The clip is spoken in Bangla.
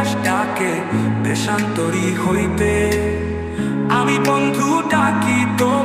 আকাশ ডাকে বেশান্তরী হইতে। আমি বন্ধু ডাকি তোর